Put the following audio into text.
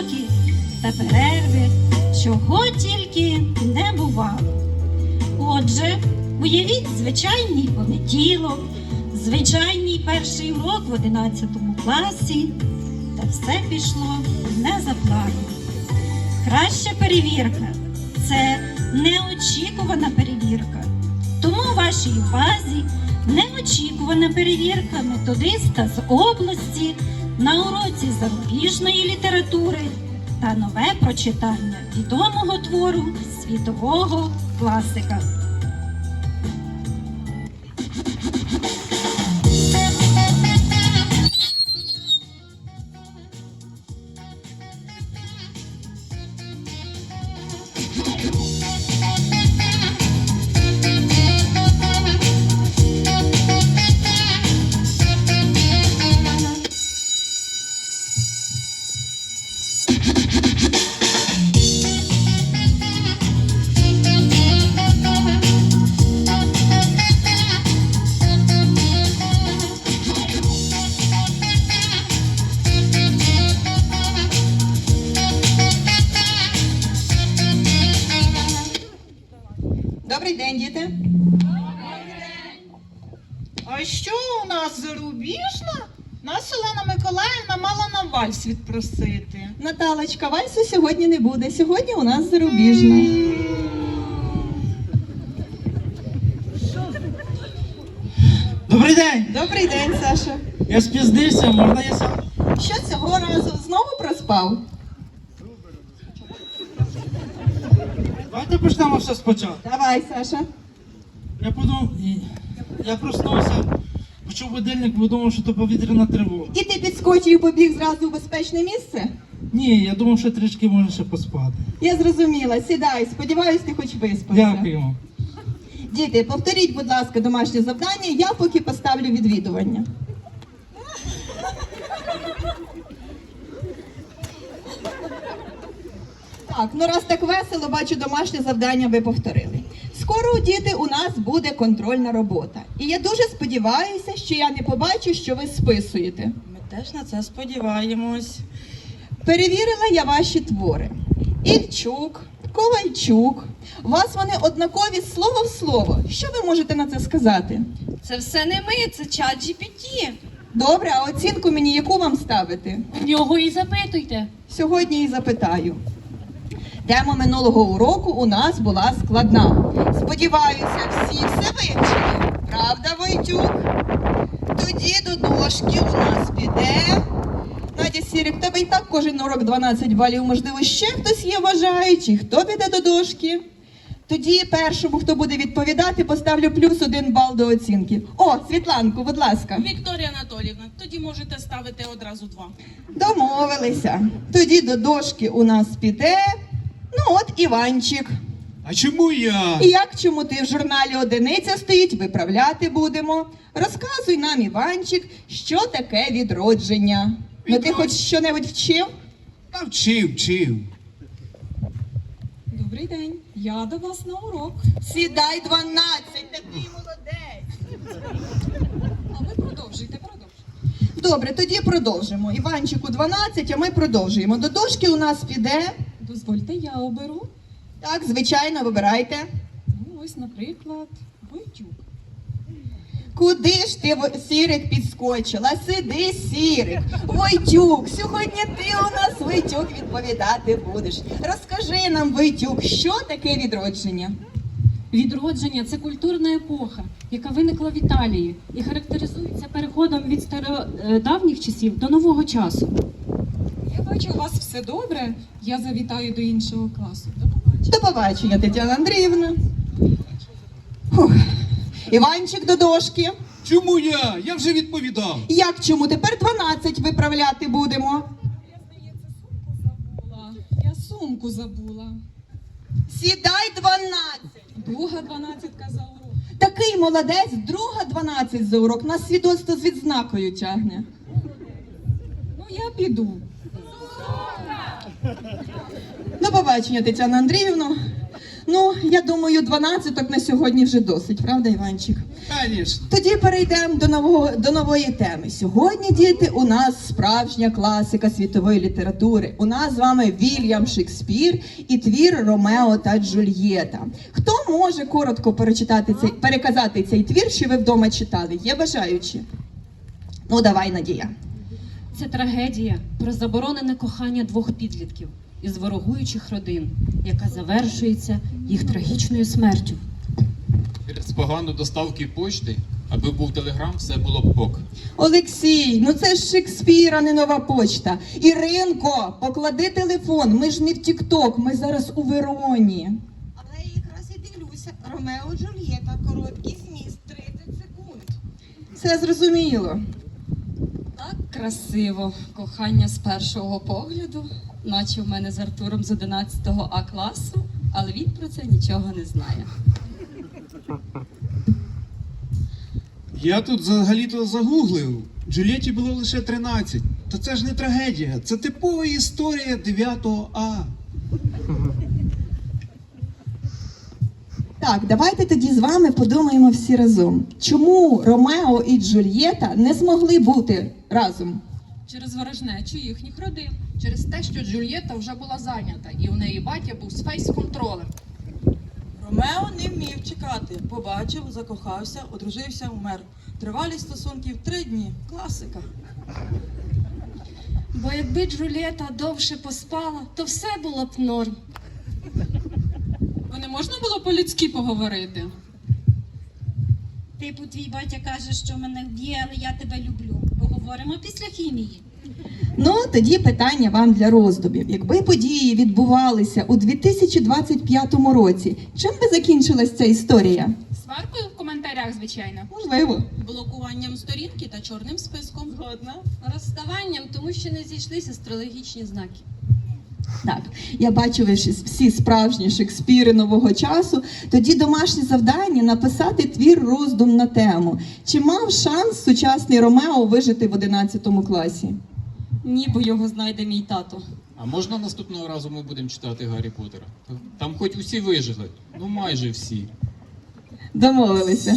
уроки та перерви, чого тільки не бувало. Отже, уявіть звичайний понеділок, звичайний перший урок в 11 класі, та все пішло не за планом. Краща перевірка це неочікувана перевірка. Тому у вашій увазі неочікувана перевірка методиста з області на уроці зарубіжної літератури та нове прочитання відомого твору світового класика. А що у нас зарубіжна? Нас Олена Миколаївна мала на вальс відпросити. Наталочка, вальсу сьогодні не буде. Сьогодні у нас зарубіжна. Добрий день! Добрий день, Саша. Я спізнився, можна я сам? Що цього разу знову проспав? Давайте почнемо все спочатку. Давай, Саша. Я подумав, я проснувся, почув будильник, подумав, що то повітряна тривога. І ти підскочив і побіг зразу у безпечне місце? Ні, я думав, що трішки може ще поспати. Я зрозуміла. Сідай, сподіваюсь, ти хоч виспався. Дякую. Діти, повторіть, будь ласка, домашнє завдання, я поки поставлю відвідування. Так, ну раз так весело, бачу, домашнє завдання ви повторили. Скоро, діти, у нас буде контрольна робота. І я дуже сподіваюся, що я не побачу, що ви списуєте. Ми теж на це сподіваємось. Перевірила я ваші твори. Ільчук, Ковальчук. У вас вони однакові слово в слово. Що ви можете на це сказати? Це все не ми, це чат GPT. Добре, а оцінку мені яку вам ставити? В нього і запитуйте. Сьогодні і запитаю. Тема минулого уроку у нас була складна. Сподіваюся, всі все вивчили. Правда, Войтюк? Тоді до дошки у нас піде. Надя Сірик, тебе і так кожен урок 12 балів. Можливо, ще хтось є бажаючий. Хто піде до дошки? Тоді першому, хто буде відповідати, поставлю плюс один бал до оцінки. О, Світланку, будь ласка. Вікторія Анатоліївна, тоді можете ставити одразу два. Домовилися. Тоді до дошки у нас піде. Ну от Іванчик. А чому я? І як чому ти в журналі одиниця стоїть, виправляти будемо. Розказуй нам, Іванчик, що таке відродження. Ну ти хоч що-небудь вчив? Та вчив, вчив. Добрий день. Я до вас на урок. Сідай 12, такий молодець. А ви продовжуйте, продовжуйте. Добре, тоді продовжимо. Іванчику 12, а ми продовжуємо. До дошки у нас піде. Дозвольте, я оберу. Так, звичайно, вибирайте. Ну, ось, наприклад, Войтюк. Куди ж ти Сірик підскочила? Сиди, Сірик. Войтюк, сьогодні ти у нас Войтюк відповідати будеш. Розкажи нам, Войтюк, що таке відродження? Відродження це культурна епоха, яка виникла в Італії і характеризується переходом від стародавніх часів до нового часу. Я бачу, у вас все добре. Я завітаю до іншого класу. До побачення. До побачення, Тетяна Андріївна. Фух. Іванчик до дошки. Чому я? Я вже відповідав. Як чому тепер 12 виправляти будемо? Забула. Я сумку забула. Сідай 12. Друга дванадцятка за урок. Такий молодець, друга 12 за урок. Нас свідоцтво з відзнакою тягне. Ну, я піду. До побачення, Тетяна Андріївна. Ну, я думаю, 12 на сьогодні вже досить, правда, Іванчик? Звісно. Тоді перейдемо до нового до нової теми. Сьогодні, діти, у нас справжня класика світової літератури. У нас з вами Вільям Шекспір і твір Ромео та Джульєта. Хто може коротко перечитати цей переказати цей твір, що ви вдома читали? Є бажаючі? Ну, давай, Надія. Це трагедія про заборонене кохання двох підлітків із ворогуючих родин, яка завершується їх трагічною смертю. Через погану доставки почти, аби був телеграм, все було б ок. Олексій, ну це ж Шекспір, а не нова почта. Іринко, поклади телефон. Ми ж не в Тік-Ток, ми зараз у Вероні. Але я якраз і дивлюся. Ромео Джульєта, короткий зміст, 30 секунд. Все зрозуміло. Красиво. Кохання з першого погляду, наче в мене з Артуром з 11 А класу, але він про це нічого не знає. Я тут взагалі-то загуглив. Джульєті було лише 13. Та це ж не трагедія, це типова історія 9 А. Так, давайте тоді з вами подумаємо всі разом. Чому Ромео і Джульєта не змогли бути разом? Через ворожнечу їхніх родин. Через те, що Джульєта вже була зайнята, і у неї батя був з фейс-контролем. Ромео не вмів чекати. Побачив, закохався, одружився, умер. Тривалість стосунків три дні. Класика. Бо якби Джулієта довше поспала, то все було б норм. Не можна було по-людськи поговорити. Типу, твій батя каже, що мене вб'є, але я тебе люблю. Поговоримо після хімії. Ну, тоді питання вам для роздумів. Якби події відбувалися у 2025 році, чим би закінчилась ця історія? Сваркою в коментарях, звичайно. Можливо. Блокуванням сторінки та чорним списком. Згодна. Розставанням, тому що не зійшлися астрологічні знаки. Так, я бачу ви всі- всі справжні Шекспіри нового часу. Тоді домашнє завдання написати твір роздум на тему. Чи мав шанс сучасний Ромео вижити в 11 класі? Ні, бо його знайде мій тато. А можна наступного разу ми будемо читати Гаррі Поттера? Там хоч усі вижили, ну майже всі. Домовилися.